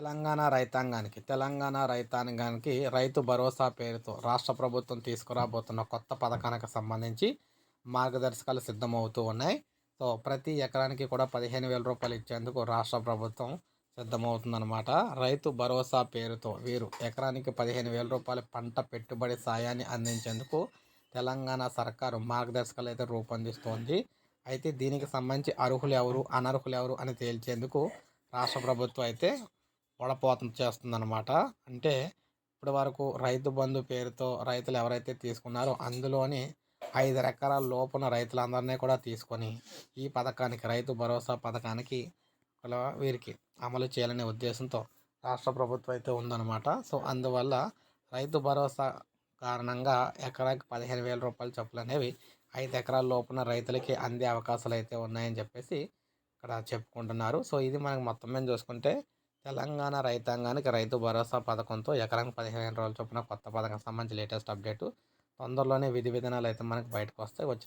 తెలంగాణ రైతాంగానికి తెలంగాణ రైతాంగానికి రైతు భరోసా పేరుతో రాష్ట్ర ప్రభుత్వం తీసుకురాబోతున్న కొత్త పథకానికి సంబంధించి మార్గదర్శకాలు సిద్ధమవుతూ ఉన్నాయి. సో ప్రతి ఎకరానికి కూడా పదిహేను వేల రూపాయలు ఇచ్చేందుకు రాష్ట్ర ప్రభుత్వం సిద్ధమవుతుందన్నమాట. రైతు భరోసా పేరుతో వీరు ఎకరానికి పదిహేను వేల రూపాయల పంట పెట్టుబడి సాయాన్ని అందించేందుకు తెలంగాణ సర్కారు మార్గదర్శకాలు అయితే రూపొందిస్తోంది. అయితే దీనికి సంబంధించి అర్హులు ఎవరు అనర్హులు ఎవరు అని తేల్చేందుకు రాష్ట్ర ప్రభుత్వం అయితే వడపోతం చేస్తుందన్నమాట. అంటే ఇప్పటి వరకు రైతు బంధు పేరుతో రైతులు ఎవరైతే తీసుకున్నారో అందులోని ఐదు ఎకరాల లోపున రైతులందరినీ కూడా తీసుకొని ఈ పథకానికి రైతు భరోసా పథకానికి వీరికి అమలు చేయాలనే ఉద్దేశంతో రాష్ట్ర ప్రభుత్వం అయితే ఉందన్నమాట. సో అందువల్ల రైతు భరోసా కారణంగా ఎకరాకి పదిహేను వేల రూపాయల చొప్పులు అనేవి ఐదు ఎకరాల లోపున రైతులకి అందే అవకాశాలు అయితే ఉన్నాయని చెప్పేసి ఇక్కడ చెప్పుకుంటున్నారు. సో ఇది మనకు మొత్తం మీద చూసుకుంటే తెలంగాణ రైతాంగానికి రైతు భరోసా పథకంతో ఎకరానికి పదిహేను రోజుల చొప్పున కొత్త పథకం సంబంధించి లేటెస్ట్ అప్డేటు. తొందరలోనే విధి విధానాలు అయితే మనకు బయటకు వస్తాయి. వచ్చిన